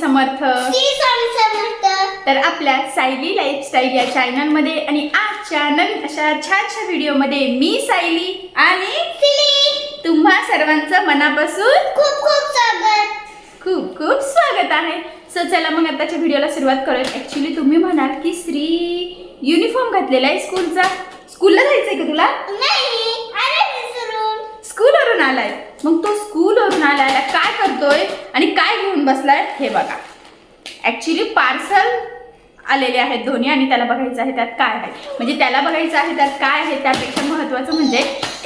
समर्थ. श्री स्वामी समर्थ. तर आपल्या सायली लाईफस्टाईल या चॅनलमध्ये आणि आजच्या नवीन अशा छानशा व्हिडिओमध्ये मी सायली आणि श्री तुम्हा सर्वांचं मनापासून खूप खूप स्वागत. खूप खूप स्वागत आहे. सो चला मग आताच्या व्हिडिओला सुरुवात करूया. ॲक्च्युली तुम्ही म्हणाल की श्री युनिफॉर्म घातलेला आहे स्कूलचा स्कूलला जायचंय का तुला? नाही स्कूलवरून आलाय. मग तो स्कूलवरून आलाय काय करतोय आणि काय घेऊन बसलाय हे बघा. ॲक्च्युली पार्सल आलेले आहेत दोन्ही आणि त्याला बघायचं आहे त्यात काय आहे. म्हणजे त्याला बघायचं आहे त्यात काय आहे त्यापेक्षा महत्त्वाचं म्हणजे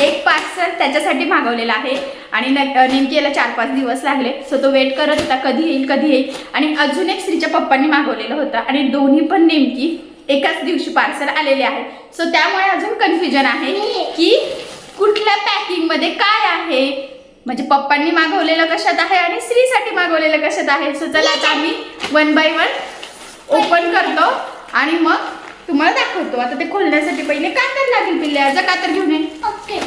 एक पार्सल त्याच्यासाठी मागवलेलं आहे आणि नेमकी याला चार पाच दिवस लागले. सो तो वेट करत होता कधी येईल कधी येईल. आणि अजून एक श्रीच्या पप्पांनी मागवलेलं होतं आणि दोन्ही पण नेमकी एकाच दिवशी पार्सल आलेले आहे सो त्यामुळे अजून कन्फ्युजन आहे की कुठल्या पॅकिंगमध्ये काय आहे? म्हणजे पप्पांनी मागवलेलं कशात आहे आणि स्त्रीसाठी मागवलेलं कशात आहे? सो चला आता आम्ही वन बाय वन ओपन करतो आणि मग तुम्हाला दाखवतो. आता ते खोलण्यासाठी पहिले कातर लागेल पिल्ले. आज कातर घेऊन ये. ओके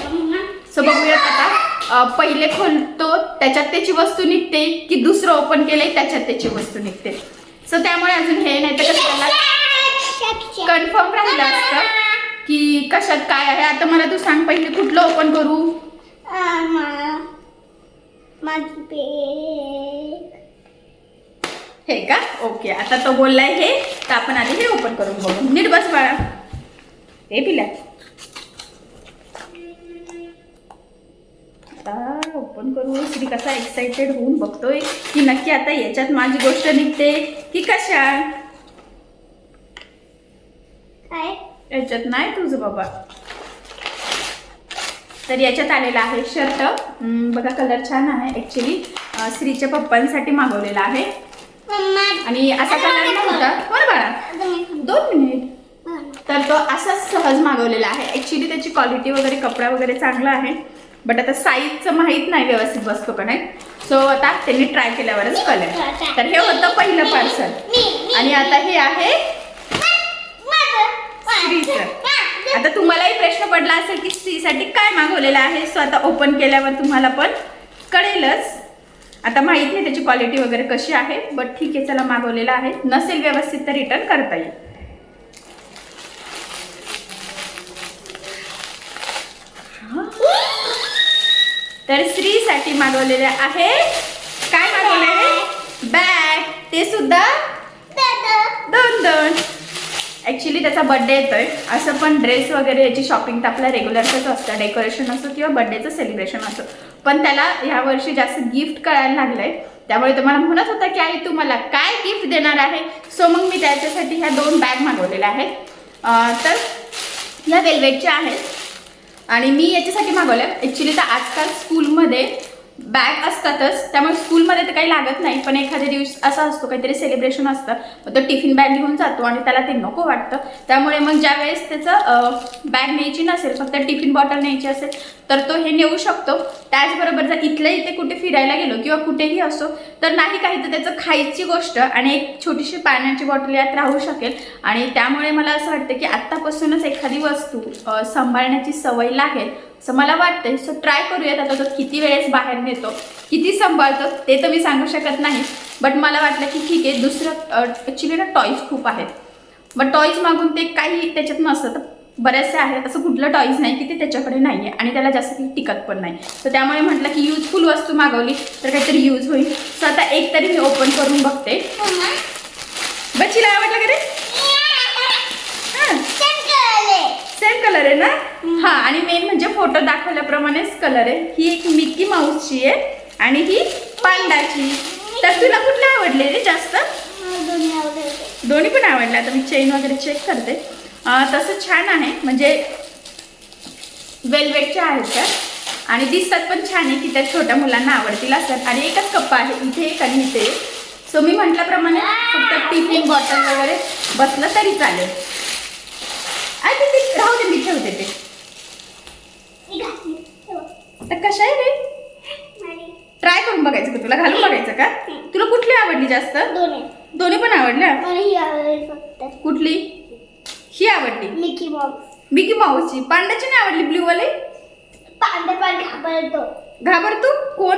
सो बघूयात आता. पहिले खोलतो त्याच्यात त्याची वस्तू निघते की दुसरं ओपन केलंय त्याच्यात त्याची वस्तू निघते. सो त्यामुळे अजून हे नाही तर कसं त्याला कन्फर्म राहिलं असतं की कशात काय आहे. आता मला तू सांग पहिले कुठलं ओपन करू? माझी बेग हे का? ओके आता तो बोललाय हे तर आपण आधी हे ओपन करून बघू. नीट बस बाळा. हे पिल्या. आता ओपन करू श्री कसा एक्साइटेड होऊन बघतोय की नक्की आता याच्यात माझी गोष्ट निघते की कशा? काय? याच्यात नाही तुझं बाबा. तर याच्यात आलेला आहे शर्ट. बघा कलर छान आहे. ॲक्च्युली श्रीच्या पप्पांसाठी मागवलेला आहे. आणि असा कलर नव्हता. बरं बाळा दोन मिनिट तर तो असाच सहज मागवलेला आहे. ॲक्च्युली त्याची क्वालिटी वगैरे कपडा वगैरे चांगला आहे. बट आता साईजचं माहीत नाही व्यवस्थित बसतो का नाही. सो आता त्यांनी ट्राय केल्यावरच कळेल तर हे होतं पहिलं पार्सल आणि आता हे आहे स्त्रीचं आता तुम्हालाही प्रश्न पडला असेल की स्त्रीसाठी काय मागवलेलं आहे? सो आता ओपन केल्यावर तुम्हाला पण कळेलच. आता माहीत नाही त्याची क्वालिटी वगैरे कशी आहे बट ठीक आहे चला मागवलेलं आहे. नसेल व्यवस्थित तर रिटर्न करता येईल. तर स्त्रीसाठी मागवलेले आहे. काय मागवलेले बॅग ते सुद्धा दोन दोन ॲक्च्युली त्याचा बड्डे येतोय. असं पण ड्रेस वगैरे याची शॉपिंग तर आपल्या रेग्युलरचंच असतं. डेकोरेशन असो किंवा बड्डेचं सेलिब्रेशन असो. पण त्याला ह्या वर्षी जास्त गिफ्ट कळायला लागलंय. त्यामुळे तो मला म्हणत होता की आई तू मला काय गिफ्ट देणार आहे? सो मग मी त्याच्यासाठी ह्या दोन बॅग मागवलेल्या आहेत. तर ह्या वेल्वेटच्या आहेत. आणि मी याच्यासाठी मागवल्या. ॲक्च्युली तर आजकाल स्कूलमध्ये बॅग असतातच त्यामुळे स्कूलमध्ये तर काही लागत नाही पण एखाद्या दिवस असा असतो काहीतरी सेलिब्रेशन असतं मग तो टिफिन बॅग घेऊन जातो आणि त्याला ते नको वाटतं. त्यामुळे मग ज्या वेळेस त्याचं बॅग न्यायची नसेल फक्त टिफिन बॉटल न्यायची असेल तर तो हे नेऊ शकतो. त्याचबरोबर जर इथल्या इथे कुठे फिरायला गेलो किंवा कुठेही असो तर नाही काही तर त्याचं खायची गोष्ट आणि एक छोटीशी पाण्याची बॉटल यात राहू शकेल. आणि त्यामुळे मला असं वाटतं की आत्तापासूनच एखादी वस्तू सांभाळण्याची सवय लागेल. असं मला वाटतंय सो ट्राय करूयात आता तो किती वेळेस बाहेर नेतो किती सांभाळतो ते तर मी सांगू शकत नाही. बट मला वाटलं की ठीक आहे दुसरं ॲक्च्युली ना टॉईज खूप आहेत. मग टॉईज मागून ते काही त्याच्यात नसतं. तर बरेचसे आहेत असं कुठलं टॉईज नाही की ते त्याच्याकडे नाही आहे आणि त्याला जास्त काही टिकत पण नाही. तर त्यामुळे म्हटलं की युजफुल वस्तू मागवली तर काहीतरी यूज होईल. सो आता एक तरी मी ओपन करून बघते. बच्चीला आवडलं का रे हां सेम कलर आहे ना हा आणि मेन म्हणजे फोटो दाखवल्याप्रमाणेच कलर आहे. ही एक मिकी माऊसची आहे आणि ही पांडाची तर तुला कुठली आवडले रे जास्त? दोन्ही पण आवडले आता मी चेन वगैरे चेक करते. तसं छान आहे. म्हणजे वेलवेटच्या आहेत त्या. आणि दिसतात पण छान आहे की त्या छोट्या मुलांना आवडतील असतात आणि एकच कप्पा आहे. इथे एक आणि इथे सो मी म्हटल्याप्रमाणे फक्त टिफिन बॉटल वगैरे बसलं तरी चालेल आणि ते राहू दे मी ठेवते ते तर कशा आहे रे ट्राय करून बघायचं का तुला घालून बघायचं का तुला कुठली आवडली जास्त? दोन्ही. पण आवडल्या कुठली? ही आवडली. मिकी माऊस मिकी माऊसची पांड्याची नाही आवडली ब्ल्यू वाली? पांडा पण घाबरतो. घाबर तू कोण?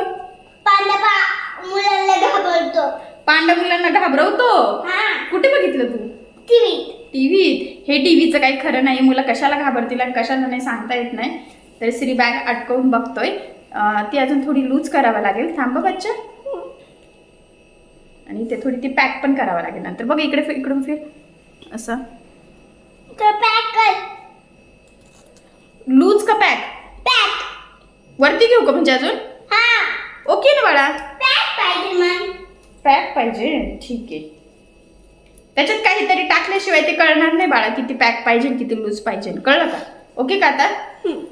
पांडा पा मुलांना घाबरतो. पांडव मुलांना घाबरवतो? हा. कुठे बघितलं तू? टीव्ही टीव्हीत? हे टीव्हीचं काही खरं नाही. मुलं कशाला घाबरतील आणि कशाला नाही सांगता येत नाही. तर श्री बॅग अटकवून बघतोय. अं, ती अजून थोडी लूज करावं लागेल. थांब बच्चा आणि ते थोडी ती पॅक पण करावं लागेल नंतर. बघ इकडे फिर इकडून फिर असं. लूज का पॅक पॅक वरती घेऊ का म्हणजे अजून? हा. ओके ना बाळा? पॅक पाहिजे मग. पॅक पाहिजे. ठीक आहे. त्याच्यात काहीतरी टाकल्याशिवाय ते कळणार नाही बाळा किती पॅक पाहिजे किती लूज पाहिजे. कळलं का? ओके का आता?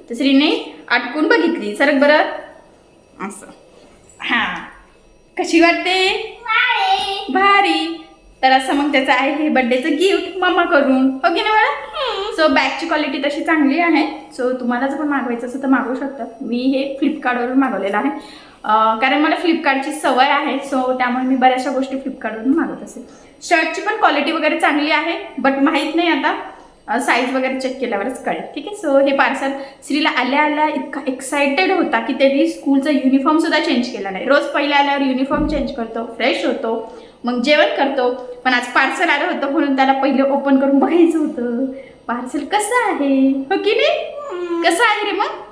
तर श्रीने आटकून बघितली. सरक बरं. असं. हा. कशी वाटते? भारी. तर असं मग त्याचं आहे हे बड्डेचं गिफ्ट मम्मा करून. हो की नाही बाळा? सो बॅगची क्वालिटी तशी चांगली आहे. सो तुम्हाला जर पण मागवायचं असेल तर मागवू शकता. मी हे फ्लिपकार्टवरून मागवलेलं आहे. कारण मला फ्लिपकार्टची सवय आहे. सो त्यामुळे मी बऱ्याचशा गोष्टी फ्लिपकार्टवरून मागवत असेल. शर्टची पण क्वालिटी वगैरे चांगली आहे बट माहीत नाही आता. साईज वगैरे चेक केल्यावरच कळेल. ठीक आहे? सो हे पार्सल श्रीला आल्या आल्या इतका एक्सायटेड होता की त्यांनी स्कूलचा युनिफॉर्म सुद्धा चेंज केला नाही. रोज पहिल्या आल्यावर युनिफॉर्म चेंज करतो फ्रेश होतो मग जेवण करतो. पण आज पार्सल आलं होतं म्हणून त्याला पहिले ओपन करून बघायचं होतं. पार्सल कसं आहे? हो की नाही? कसं आहे रे मग?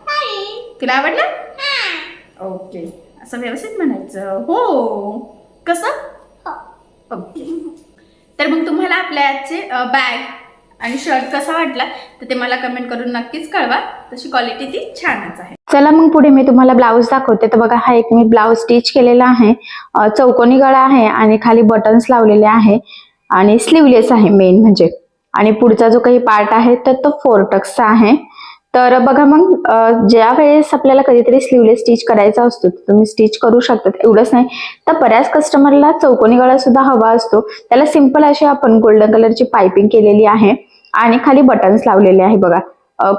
तुला आवडलं? ओके असं व्यवस्थित म्हणायचं. हो. कसं? ओके तर मग तुम्हाला आपल्या आजचे बॅग आणि शर्ट कसा वाटला तर ते मला कमेंट करून नक्कीच कळवा. तशी क्वालिटी ती छानच आहे. चला मग पुढे मी तुम्हाला ब्लाऊज दाखवते. तर बघा हा एक मी ब्लाऊज स्टिच केलेला आहे. चौकोनी गळा आहे आणि खाली बटन्स लावलेले आहे. आणि स्लीवलेस आहे मेन म्हणजे. आणि पुढचा जो काही पार्ट आहे तर तो फोर टक्सचा आहे. तर बघा मग ज्या वेळेस आपल्याला कधीतरी स्लीवलेस स्टिच करायचा असतो तर तुम्ही स्टिच करू शकतात. एवढंच नाही. तर बऱ्याच कस्टमरला चौकोनी गळा सुद्धा हवा असतो. त्याला सिंपल अशी आपण गोल्डन कलरची पायपिंग केलेली आहे आणि खाली बटन्स लावलेले आहे बघा.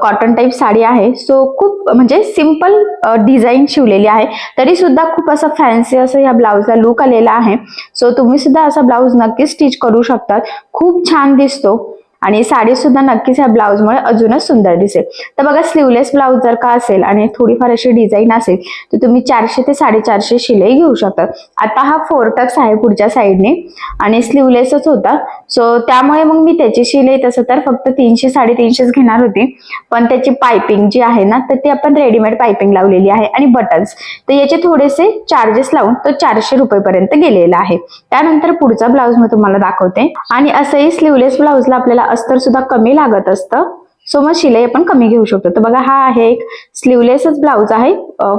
कॉटन टाईप साडी आहे. सो खूप म्हणजे सिंपल डिझाईन शिवलेली आहे. तरी सुद्धा खूप असं फॅन्सी असं या ब्लाऊजला लुक आलेला आहे. सो तुम्ही सुद्धा असा ब्लाऊज नक्कीच स्टिच करू शकतात. खूप छान दिसतो. आणि साडी सुद्धा नक्कीच ह्या ब्लाऊजमुळे अजूनच सुंदर दिसेल. तर बघा स्लीवलेस ब्लाऊज जर का असेल आणि थोडीफार अशी डिझाईन असेल तर तुम्ही चारशे ते साडेचारशे शिलाई घेऊ शकता. आता हा फोर टक्स आहे पुढच्या साईडने आणि स्लीवलेसच होता. सो त्यामुळे मग मी त्याची शिलाई तसं तर फक्त तीनशे साडेतीनशेच घेणार होती. पण त्याची पायपिंग जी आहे ना तर ती आपण रेडीमेड पायपिंग लावलेली आहे आणि बटन्स तर याचे थोडेसे चार्जेस लावून तो चारशे रुपयेपर्यंत गेलेला आहे. त्यानंतर पुढचा ब्लाऊज मी तुम्हाला दाखवते. आणि असंही स्लीवलेस ब्लाऊजला आपल्याला अस्तर सुद्धा कमी लागत असतं. सो मग शिलाई आपण कमी घेऊ शकतो. तर बघा हा आहे एक स्लीवलेसच ब्लाऊज आहे.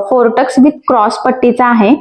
फोरटक्स विथ क्रॉस पट्टीचा आहे.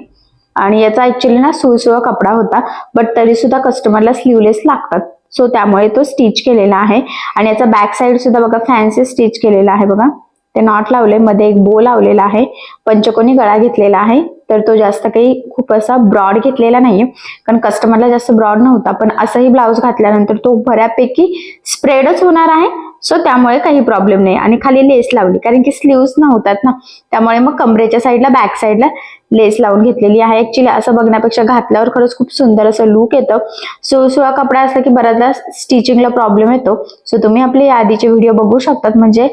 आणि याचा ऍक्च्युली ना सुळसुळा कपडा होता. बट तरी सुद्धा कस्टमरला स्लीवलेस लागतात. सो त्यामुळे तो स्टिच केलेला आहे. आणि याचा बॅक साईड सुद्धा बघा फॅन्सी स्टिच केलेला आहे बघा. ते नॉट लावले. मध्ये एक बो लावलेला आहे. पंचकोनी गळा घेतलेला आहे. तर तो जास्त काही खूप असा ब्रॉड घेतलेला नाहीये. कारण कस्टमरला जास्त ब्रॉड नव्हता. पण असंही ब्लाऊज घातल्यानंतर तो बऱ्यापैकी स्प्रेडच होणार आहे. सो त्यामुळे काही प्रॉब्लेम नाही. आणि खाली लेस लावली. कारण की स्लीव्स नव्हतात ना. त्यामुळे मग कमरेच्या साईडला बॅक साईडला लेस लावून घेतलेली आहे. ऍक्च्युली असं बघण्यापेक्षा घातल्यावर खरंच खूप सुंदर असं लुक येतं. सुळसुळा कपडा असला की बऱ्याचदा स्टिचिंगला प्रॉब्लेम येतो. सो तुम्ही आपले आधीचे व्हिडिओ बघू शकतात. म्हणजे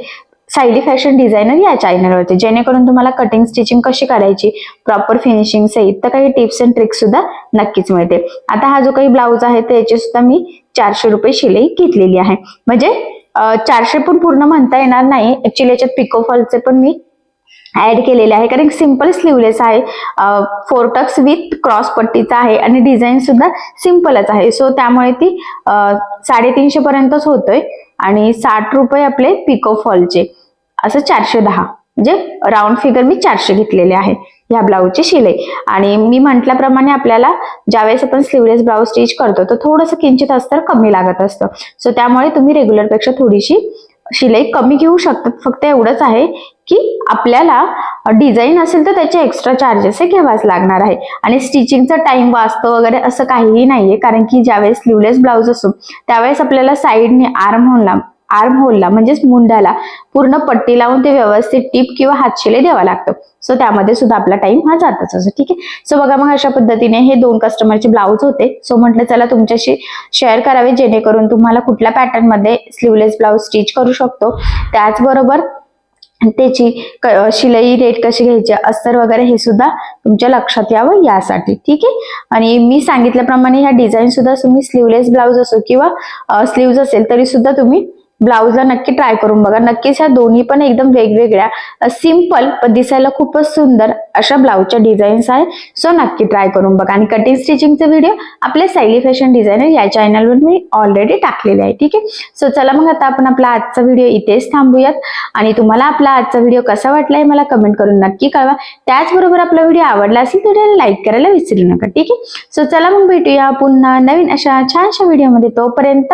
सायली फॅशन डिझायनर या चॅनलवरती जेणेकरून तुम्हाला कटिंग स्टिचिंग कशी करायची प्रॉपर फिनिशिंग सहित तर काही टिप्स अँड ट्रिक्स सुद्धा नक्कीच मिळते आता हा जो काही ब्लाऊज आहे त्याची सुद्धा मी चारशे रुपये शिलाई घेतलेली आहे. म्हणजे चारशे पण पूर्ण म्हणता येणार नाही. ऍक्च्युली याच्यात पिकोफॉलचे पण मी ऍड केलेले आहे. कारण सिंपल स्लीवलेस आहे. फोरटक्स विथ क्रॉस पट्टीचा आहे आणि डिझाईन सुद्धा सिम्पलच आहे. सो त्यामुळे ती साडेतीनशे पर्यंतच होतोय. आणि साठ रुपये आपले पिको फॉलचे असं चारशे दहा. म्हणजे राऊंड फिगर मी चारशे घेतलेले आहे ह्या ब्लाऊजची शिलाई. आणि मी म्हटल्याप्रमाणे आपल्याला ज्यावेळेस आपण स्लीवलेस ब्लाऊज स्टिच करतो तर थोडंसं किंचित अस्तर कमी लागत असतं. सो त्यामुळे तुम्ही रेग्युलरपेक्षा थोडीशी शिलाई कमी घेऊ शकतात फक्त एवढंच आहे की आपल्याला डिझाईन असेल तर त्याचे एक्स्ट्रा चार्जेस हे घ्यावाच लागणार आहे. आणि स्टिचिंगचा टाइम वाचतो वगैरे असं काहीही नाहीये. कारण की ज्यावेळेस स्लीवलेस ब्लाऊज असतो त्यावेळेस आपल्याला साईडने आर्म होऊन आर्म होलला म्हणजेच मुंडाला पूर्ण पट्टी लावून ते व्यवस्थित टीप किंवा हातशिले द्यावा लागतं. सो त्यामध्ये सुद्धा आपला टाइम हा जातच. असतो ठीक आहे? सो बघा मग अशा पद्धतीने हे दोन कस्टमरचे ब्लाऊज होते. सो म्हटलं चला तुमच्याशी शेअर करावे जेणेकरून तुम्हाला कुठल्या पॅटर्नमध्ये स्लीवलेस ब्लाऊज स्टिच करू शकतो. त्याचबरोबर त्याची क- शिलाई रेट कशी घ्यायची अस्तर वगैरे हे सुद्धा तुमच्या लक्षात यावं यासाठी. ठीक आहे? आणि मी सांगितल्याप्रमाणे ह्या डिझाईन सुद्धा तुम्ही स्लीवलेस ब्लाऊज असो किंवा स्लीव्ज असेल तरी सुद्धा तुम्ही ब्लाऊजला नक्की ट्राय करून बघा. नक्कीच ह्या दोन्ही पण एकदम वेगवेगळ्या सिंपल पण दिसायला खूपच सुंदर अशा ब्लाऊजच्या डिझाईन्स आहे सो नक्की ट्राय करून बघा. आणि कटिंग स्टिचिंगचा व्हिडिओ आपल्या सायली फॅशन डिझायनर या चॅनलवर मी ऑलरेडी टाकलेले आहे. ठीक आहे? सो चला मग आता आपण आपला आजचा व्हिडिओ इथेच थांबूयात. आणि तुम्हाला आपला आजचा व्हिडिओ कसा वाटलाय मला कमेंट करून नक्की कळवा. त्याचबरोबर आपला व्हिडिओ आवडला असेल तर लाईक करायला विसरू नका. ठीक आहे? सो चला मग भेटूया पुन्हा नवीन अशा छानशा व्हिडिओमध्ये तोपर्यंत